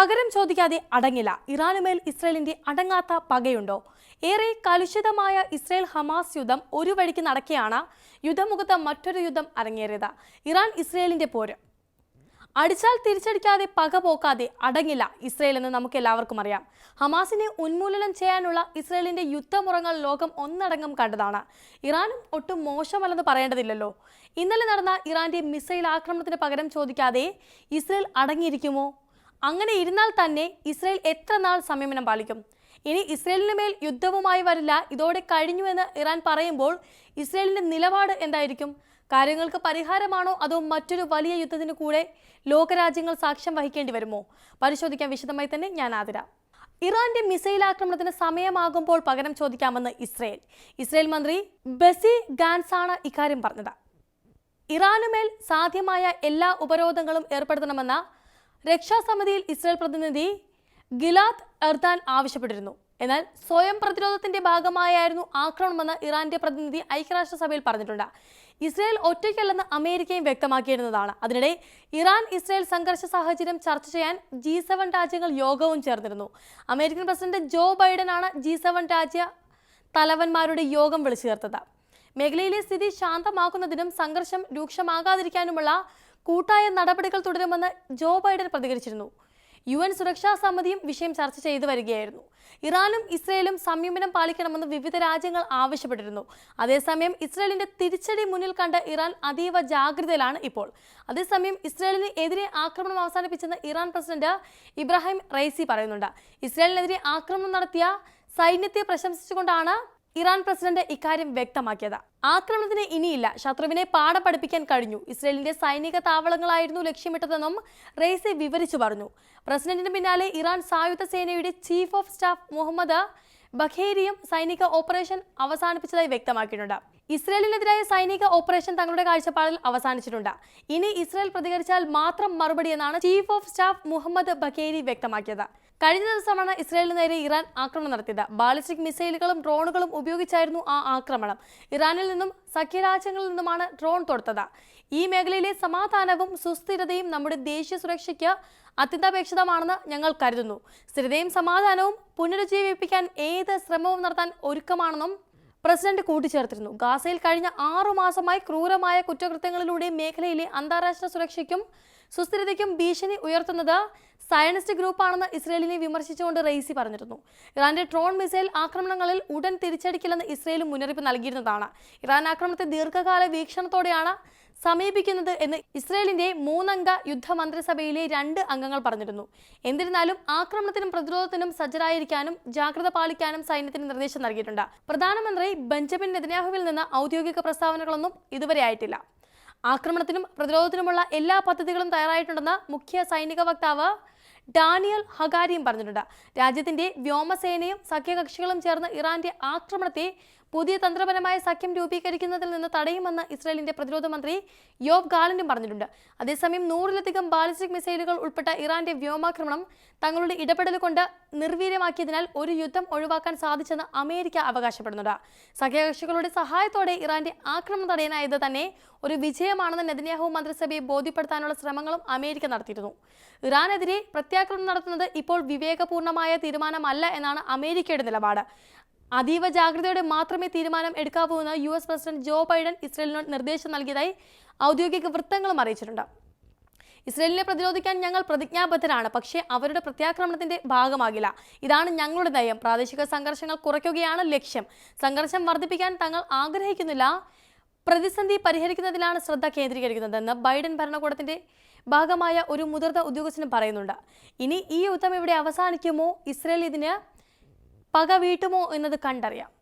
പകരം ചോദിക്കാതെ അടങ്ങില്ല. ഇറാനുമേൽ ഇസ്രയേലിന്റെ അടങ്ങാത്ത പകയുണ്ടോ? ഏറെ കലുഷിതമായ ഇസ്രയേൽ ഹമാസ് യുദ്ധം ഒരു വഴിക്ക് നടക്കെയാണ് യുദ്ധമുഖത്ത് മറ്റൊരു യുദ്ധം അരങ്ങേറിയത്. ഇറാൻ ഇസ്രയേലിന്റെ പോര്. അടിച്ചാൽ തിരിച്ചടിക്കാതെ പക പോക്കാതെ അടങ്ങില്ല ഇസ്രയേൽ എന്ന് നമുക്ക് എല്ലാവർക്കും അറിയാം. ഹമാസിനെ ഉന്മൂലനം ചെയ്യാനുള്ള ഇസ്രയേലിന്റെ യുദ്ധമുറങ്ങൾ ലോകം ഒന്നടങ്കം കണ്ടതാണ്. ഇറാനും ഒട്ടും മോശമല്ലെന്ന് പറയേണ്ടതില്ലല്ലോ. ഇന്നലെ നടന്ന ഇറാന്റെ മിസൈൽ ആക്രമണത്തിന് പകരം ചോദിക്കാതെ ഇസ്രയേൽ അടങ്ങിയിരിക്കുമോ? അങ്ങനെ ഇരുന്നാൽ തന്നെ ഇസ്രയേൽ എത്ര നാൾ സംയമനം പാലിക്കും? ഇനി ഇസ്രയേലിന് മേൽ യുദ്ധവുമായി വരില്ല ഇതോടെ കഴിഞ്ഞുവെന്ന് ഇറാൻ പറയുമ്പോൾ ഇസ്രയേലിന്റെ നിലപാട് എന്തായിരിക്കും? കാര്യങ്ങൾക്ക് പരിഹാരമാണോ അതോ മറ്റൊരു വലിയ യുദ്ധത്തിന് കൂടെ ലോകരാജ്യങ്ങൾ സാക്ഷ്യം വഹിക്കേണ്ടി വരുമോ? പരിശോധിക്കാൻ വിശദമായി തന്നെ ഞാൻ ആതിര. ഇറാന്റെ മിസൈൽ ആക്രമണത്തിന് സമയമാകുമ്പോൾ പകരം ചോദിക്കാമെന്ന് ഇസ്രയേൽ. ഇസ്രയേൽ മന്ത്രി ബസി ഗാൻസാണ് ഇക്കാര്യം പറഞ്ഞത്. ഇറാനുമേൽ സാധ്യമായ എല്ലാ ഉപരോധങ്ങളും ഏർപ്പെടുത്തണമെന്ന രക്ഷാസമിതിയിൽ ഇസ്രായേൽ പ്രതിനിധി ഗിലാദ് എർദാൻ ആവശ്യപ്പെട്ടിരുന്നു. എന്നാൽ സ്വയം പ്രതിരോധത്തിന്റെ ഭാഗമായായിരുന്നു ആക്രമണമെന്ന് ഇറാന്റെ പ്രതിനിധി ഐക്യരാഷ്ട്രസഭയിൽ പറഞ്ഞിട്ടുണ്ട്. ഇസ്രായേൽ ഒറ്റയ്ക്കല്ലെന്ന് അമേരിക്കയും വ്യക്തമാക്കിയിരുന്നതാണ്. അതിനിടെ ഇറാൻ ഇസ്രായേൽ സംഘർഷ സാഹചര്യം ചർച്ച ചെയ്യാൻ ജി സെവൻ രാജ്യങ്ങൾ യോഗവും ചേർന്നിരുന്നു. അമേരിക്കൻ പ്രസിഡന്റ് ജോ ബൈഡനാണ് ജി സെവൻ രാജ്യ തലവന്മാരുടെ യോഗം വിളിച്ചു ചേർത്തത്. മേഖലയിലെ സ്ഥിതി ശാന്തമാക്കുന്നതിനും സംഘർഷം രൂക്ഷമാകാതിരിക്കാനുമുള്ള കൂട്ടായ നടപടികൾ തുടരുമെന്ന് ജോ ബൈഡൻ പ്രതികരിച്ചിരുന്നു. യു എൻ സുരക്ഷാ സമിതിയും വിഷയം ചർച്ച ചെയ്തു വരികയായിരുന്നു. ഇറാനും ഇസ്രയേലും സംയമനം പാലിക്കണമെന്ന് വിവിധ രാജ്യങ്ങൾ ആവശ്യപ്പെട്ടിരുന്നു. അതേസമയം ഇസ്രയേലിന്റെ തിരിച്ചടി മുന്നിൽ കണ്ട് ഇറാൻ അതീവ ജാഗ്രതയിലാണ് ഇപ്പോൾ. അതേസമയം ഇസ്രയേലിന് എതിരെ ആക്രമണം അവസാനിപ്പിച്ചെന്ന് ഇറാൻ പ്രസിഡന്റ് ഇബ്രാഹിം റൈസി പറയുന്നുണ്ട്. ഇസ്രയേലിനെതിരെ ആക്രമണം നടത്തിയ സൈന്യത്തെ പ്രശംസിച്ചുകൊണ്ടാണ് ഇറാൻ പ്രസിഡന്റ് ഇക്കാര്യം വ്യക്തമാക്കിയത്. ആക്രമണത്തിന് ഇനിയില്ല. ശത്രുവിനെ പാഠം പഠിപ്പിക്കാൻ കഴിഞ്ഞു. ഇസ്രയേലിന്റെ സൈനിക താവളങ്ങളായിരുന്നു ലക്ഷ്യമിട്ടതെന്നും റെയ്സി വിവരിച്ചു പറഞ്ഞു. പ്രസിഡന്റിന് പിന്നാലെ ഇറാൻ സായുധ സേനയുടെ ചീഫ് ഓഫ് സ്റ്റാഫ് മുഹമ്മദ് ബഖേരിയും സൈനിക ഓപ്പറേഷൻ അവസാനിപ്പിച്ചതായി വ്യക്തമാക്കിയിട്ടുണ്ട്. ഇസ്രയേലിനെതിരായ സൈനിക ഓപ്പറേഷൻ തങ്ങളുടെ കാഴ്ചപ്പാടിൽ അവസാനിച്ചിട്ടുണ്ട്. ഇനി ഇസ്രയേൽ പ്രതികരിച്ചാൽ മാത്രം മറുപടി എന്നാണ് chief of staff Mohammad Bagheri വ്യക്തമാക്കിയത്. കഴിഞ്ഞ ദിവസമാണ് ഇസ്രായേലിന് നേരെ ഇറാൻ ആക്രമണം നടത്തിയത്. ബാലിസ്റ്റിക് മിസൈലുകളും ഡ്രോണുകളും ഉപയോഗിച്ചായിരുന്നു ആ ആക്രമണം. ഇറാനിൽ നിന്നും സഖ്യരാജ്യങ്ങളിൽ നിന്നുമാണ് ഡ്രോൺ തൊടുത്തത്. ഈ മേഖലയിലെ സമാധാനവും സുസ്ഥിരതയും നമ്മുടെ ദേശീയ സുരക്ഷയ്ക്ക് അത്യന്താപേക്ഷിതമാണെന്ന് ഞങ്ങൾ കരുതുന്നു. സ്ഥിരതയും സമാധാനവും പുനരുജ്ജീവിപ്പിക്കാൻ ഏത് ശ്രമവും നടത്താൻ ഒരുക്കമാണെന്നും പ്രസിഡന്റ് കൂട്ടിച്ചേർത്തിരുന്നു. ഗാസയിൽ കഴിഞ്ഞ ആറു മാസമായി ക്രൂരമായ കുറ്റകൃത്യങ്ങളിലൂടെ മേഖലയിലെ അന്താരാഷ്ട്ര സുരക്ഷയ്ക്കും സുസ്ഥിരതയ്ക്കും ഭീഷണി ഉയർത്തുന്നത് സയനിസ്റ്റ് ഗ്രൂപ്പാണെന്ന് ഇസ്രയേലിനെ വിമർശിച്ചുകൊണ്ട് റെയ്സി പറഞ്ഞിരുന്നു. ഇറാന്റെ ട്രോൺ മിസൈൽ ആക്രമണങ്ങളിൽ ഉടൻ തിരിച്ചടിക്കില്ലെന്ന് ഇസ്രയേലും മുന്നറിയിപ്പ് നൽകിയിരുന്നതാണ്. ഇറാൻ ആക്രമണത്തെ ദീർഘകാല വീക്ഷണത്തോടെയാണ് സമീപിക്കുന്നത് എന്ന് ഇസ്രയേലിന്റെ മൂന്നംഗ യുദ്ധമന്ത്രിസഭയിലെ രണ്ട് അംഗങ്ങൾ പറഞ്ഞിരുന്നു. എന്നിരുന്നാലും ആക്രമണത്തിനും പ്രതിരോധത്തിനും സജ്ജരായിരിക്കാനും ജാഗ്രത പാലിക്കാനും സൈന്യത്തിന് നിർദ്ദേശം നൽകിയിട്ടുണ്ട്. പ്രധാനമന്ത്രി ബെഞ്ചമിൻ നെതന്യാഹുവിൽ നിന്ന് ഔദ്യോഗിക പ്രസ്താവനകളൊന്നും ഇതുവരെ ആയിട്ടില്ല. ആക്രമണത്തിനും പ്രതിരോധത്തിനുമുള്ള എല്ലാ പദ്ധതികളും തയ്യാറായിട്ടുണ്ടെന്ന് മുഖ്യ സൈനിക വക്താവ് ഡാനിയൽ ഹഗാരിയും പറഞ്ഞിട്ടുണ്ട്. രാജ്യത്തിന്റെ വ്യോമസേനയും സഖ്യകക്ഷികളും ചേർന്ന് ഇറാന്റെ ആക്രമണത്തെ പുതിയ തന്ത്രപരമായ സഖ്യം രൂപീകരിക്കുന്നതിൽ നിന്ന് തടയുമെന്ന് ഇസ്രായേലിന്റെ പ്രതിരോധ മന്ത്രി യോബ് ഗാലിനും പറഞ്ഞിട്ടുണ്ട്. അതേസമയം നൂറിലധികം ബാലിസ്റ്റിക് മിസൈലുകൾ ഉൾപ്പെട്ട ഇറാന്റെ വ്യോമാക്രമണം തങ്ങളുടെ ഇടപെടൽ കൊണ്ട് നിർവീര്യമാക്കിയതിനാൽ ഒരു യുദ്ധം ഒഴിവാക്കാൻ സാധിച്ചെന്ന് അമേരിക്ക അവകാശപ്പെടുന്നുണ്ട്. സഖ്യകക്ഷികളുടെ സഹായത്തോടെ ഇറാന്റെ ആക്രമണം തടയാനായത് തന്നെ ഒരു വിജയമാണെന്ന് നെതന്യാഹു മന്ത്രിസഭയെ ബോധ്യപ്പെടുത്താനുള്ള ശ്രമങ്ങളും അമേരിക്ക നടത്തിയിരുന്നു. ഇറാനെതിരെ പ്രത്യാക്രമണം നടത്തുന്നത് ഇപ്പോൾ വിവേകപൂർണമായ തീരുമാനമല്ല എന്നാണ് അമേരിക്കയുടെ നിലപാട്. അതീവ ജാഗ്രതയോടെ മാത്രമേ തീരുമാനം എടുക്കാവൂ എന്ന് U S president Joe Biden ഇസ്രയേലിനോട് നിർദ്ദേശം നൽകിയതായി ഔദ്യോഗിക വൃത്തങ്ങളും അറിയിച്ചിട്ടുണ്ട്. ഇസ്രയേലിനെ പ്രതിരോധിക്കാൻ ഞങ്ങൾ പ്രതിജ്ഞാബദ്ധരാണ് പക്ഷേ അവരുടെ പ്രത്യാക്രമണത്തിന്റെ ഭാഗമാകില്ല. ഇതാണ് ഞങ്ങളുടെ നയം. പ്രാദേശിക സംഘർഷങ്ങൾ കുറയ്ക്കുകയാണ് ലക്ഷ്യം. സംഘർഷം വർദ്ധിപ്പിക്കാൻ തങ്ങൾ ആഗ്രഹിക്കുന്നില്ല. പ്രതിസന്ധി പരിഹരിക്കുന്നതിലാണ് ശ്രദ്ധ കേന്ദ്രീകരിക്കുന്നതെന്ന് ബൈഡൻ ഭരണകൂടത്തിന്റെ ഭാഗമായ ഒരു മുതിർന്ന ഉദ്യോഗസ്ഥനും പറയുന്നുണ്ട്. ഇനി ഈ യുദ്ധം ഇവിടെ അവസാനിക്കുമോ? ഇസ്രയേൽ ഇതിന് പക വീട്ടുമോ എന്നത് കണ്ടറിയാം.